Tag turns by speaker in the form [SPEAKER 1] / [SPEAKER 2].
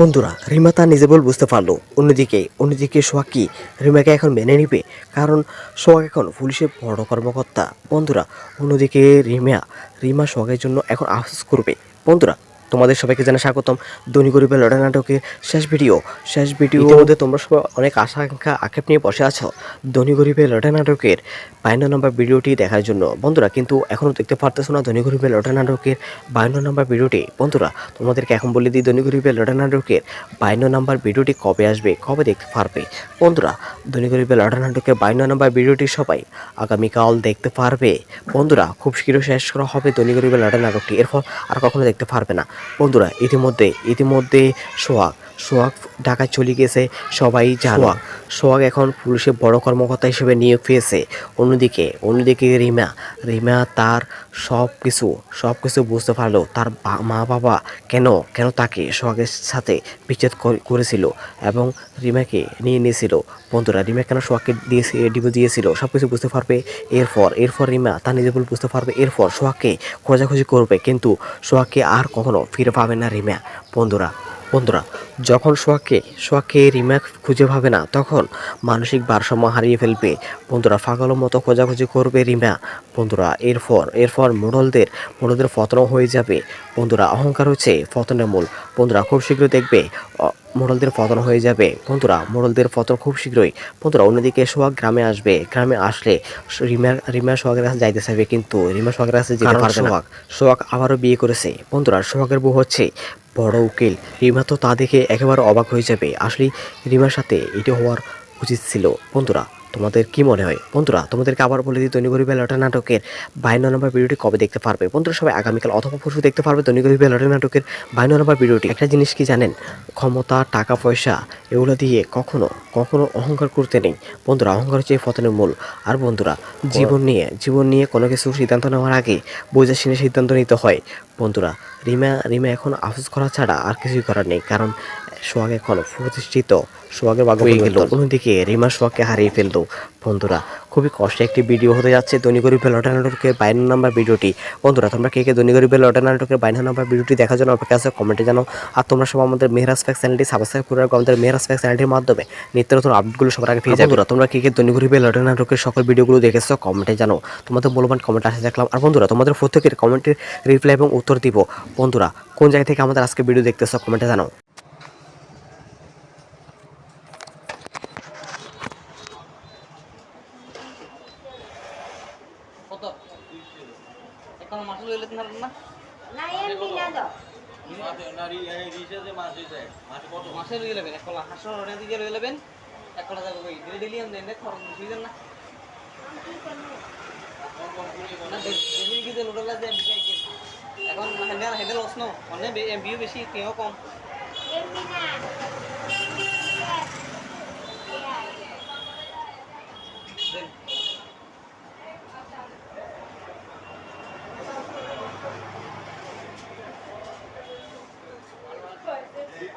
[SPEAKER 1] বন্ধুরা, রিমা তা নিজে বল বুঝতে পারল। অন্যদিকে অন্যদিকে সোহাগ কি রিমাকে এখন মেনে নিবে, কারণ সোহাগ এখন পুলিশের বড় কর্মকর্তা। বন্ধুরা, অন্যদিকে রিমা রিমা সোহাগের জন্য এখন আফসোস করবে। বন্ধুরা তোমাদের সবাইকে জানা স্বাগতম। ধনী গরিবের লড়াই নাটকের শেষ ভিডিও। শেষ ভিডিও মধ্যে তোমরা সবাই অনেক আশা আকাঙ্ক্ষা আক্ষেপ নিয়ে বসে আছো। ধনী গরিবের লড়াই নাটকের বায়ান্ন নম্বর ভিডিওটি দেখার জন্য। বন্ধুরা কিন্তু এখনও দেখতে পারতেছো না ধনী গরিবের লড়াই নাটকের বায়ান্ন নম্বর ভিডিওটি। বন্ধুরা তোমাদেরকে এখন বলে দিই ধনী গরিবের লড়াই নাটকের বায়ান্ন নম্বর ভিডিওটি কবে আসবে কবে দেখতে পারবে? বন্ধুরা ধনী গরিবের লড়াই নাটকের বায়ান্ন নম্বর ভিডিওটি সবাই আগামীকাল দেখতে পারবে। বন্ধুরা খুব শীঘ্র শেষ করা হবে ধনী গরিবের লড়াই নাটকটি। এরপর আর কখনো দেখতে পারবে না। বন্ধুরা ইতিমধ্যে ইতিমধ্যে সোহাগ সোহাগ ঢাকায় চলে গেছে সবাই জানো। সোহাগ। এখন পুলিশের বড় কর্মকর্তা হিসেবে নিয়োগ পেয়েছে। অন্যদিকে অন্যদিকে রিমা রিমা তার সব কিছু সব কিছু বুঝতে পারল। তার মা বাবা কেন কেন তাকে সোহাগের সাথে বিচ্ছেদ করেছিল এবং রিমাকে নিয়ে নিয়েছিল। বন্ধুরা রিমা কেন সোহাগকে দিয়েছে ডিভোর্স দিয়েছিল? সব কিছু বুঝতে পারবে এরপর এরপর রিমা তার নিজে ভুল বুঝতে পারবে। এরপর সোহাগকে খোঁজাখুঁজি করবে কিন্তু সোহাগকে আর কখনো ফিরে পাবে না রিমা। বন্ধুরা বন্ধুরা যখন সোহাগকে সোহাগকে রিমা খুঁজে পাবে না তখন মানসিক ভারসাম্য হারিয়ে ফেলবে। বন্ধুরা পাগলের মতো খোঁজাখুঁজি করবে রিমা বন্ধুরা এরপর এরপর মোড়লদের মোড়লদের পতন হয়ে যাবে। বন্ধুরা অহংকার হচ্ছে পতনের মূল। বন্ধুরা খুব শীঘ্র দেখবে মোড়লদের পতন হয়ে যাবে। বন্ধুরা মোড়লদের পতন খুব শীঘ্রই। বন্ধুরা অন্যদিকে সোহাগ গ্রামে আসবে। গ্রামে আসলে রিমা রিমা সোহাগের কাছে যাইতে চাইবে কিন্তু রিমা সোহাগের কাছে যেতে পারবে না। সোহাগ। সোহাগ আবারও বিয়ে করেছে। বন্ধুরা সোহাগের বউ হচ্ছে বড় উকিল। রিমা তো তা দেখে একেবারে অবাক হয়ে যাবে। আসলে রিমার সাথে এটা হওয়ার উচিত ছিল। বন্ধুরা তোমাদের কি মনে হয়? বন্ধুরা, তোমাদেরকে আবার বলে দিই, দৈনিক গরিবের লটা নাটকের বায়ান্ন নম্বর ভিডিওটি কবে দেখতে পারবে? বন্ধুরা, সবাই আগামীকাল অথবা পরশু দেখতে পারবে দৈনিক গরিবের লটা নাটকের বায়ান্ন নম্বর ভিডিওটি। একটা জিনিস কি জানেন? ক্ষমতা, টাকা, পয়সা, এগুলো দিয়ে কখনো কখনো অহংকার করতে নেই। বন্ধুরা, অহংকার হচ্ছে এই পতনের মূল। আর বন্ধুরা, জীবন নিয়ে জীবন নিয়ে কোনো কিছু সিদ্ধান্ত নেওয়ার আগে বোঝা শুনে সিদ্ধান্ত নিতে হয়। বন্ধুরা, রিমা রিমা এখন আফসোস করা ছাড়া আর কিছুই করার নেই। কারণ সোহাগ এখন প্রতিষ্ঠিত। সোহাগের ভাগ্য হয়ে গেল। অন্যদিকে রিমা সোহাগকে হারিয়ে ফেলতো বন্ধুরা খুবই কষ্টে একটি ভিডিও হতে যাচ্ছে দৈনিক গরিবের লটা নাটকের বাইন নাম্বার ভিডিওটি। বন্ধুরা তোমরা কে কে দৈনিক গরিবের লটা নাটকের বাইন নাম্বার ভিডিওটি দেখার জন্য অপেক্ষা আছে কমেন্টে জানাও। আর তোমরা সব আমাদের মেহরাজ ফ্যাক চ্যানেলটি সাবস্ক্রাইব করে রাখো আমাদের মেহরাজ ফ্যাক চ্যানেলটির মাধ্যমে। নিত্য নতুন আপডেটগুলো সবার আগে পেয়ে যাবে। বন্ধুরা তোমরা কে কে দৈনিক গরিবের লটা নাটকের সকল ভিডিওগুলো দেখেছ কমেন্টে জানো তোমাদের মূল্যবান কমেন্ট আসে দেখলাম। আর বন্ধুরা তোমাদের প্রত্যেকের কমেন্টের রিপ্লাই এবং উত্তর দিব। বন্ধুরা কোন জায়গা থেকে আমাদের আজকে ভিডিও দেখতেছো কমেন্টে জানাও।
[SPEAKER 2] কত? এখন মাছ লইলে না? না
[SPEAKER 3] লায়ন মিলাদো
[SPEAKER 2] মাছে লই লেবেন এক কলা হাঁসর ওটা দিকে লই লেবেন এক কলা যাবে কই ডেলি ডেলি আনবেন না। খরচ ডেলি লাগে এখন হেন্ডেল হেন্ডেল লস নো মানে এমবিও বেশি কেও কম।
[SPEAKER 3] এমনি না।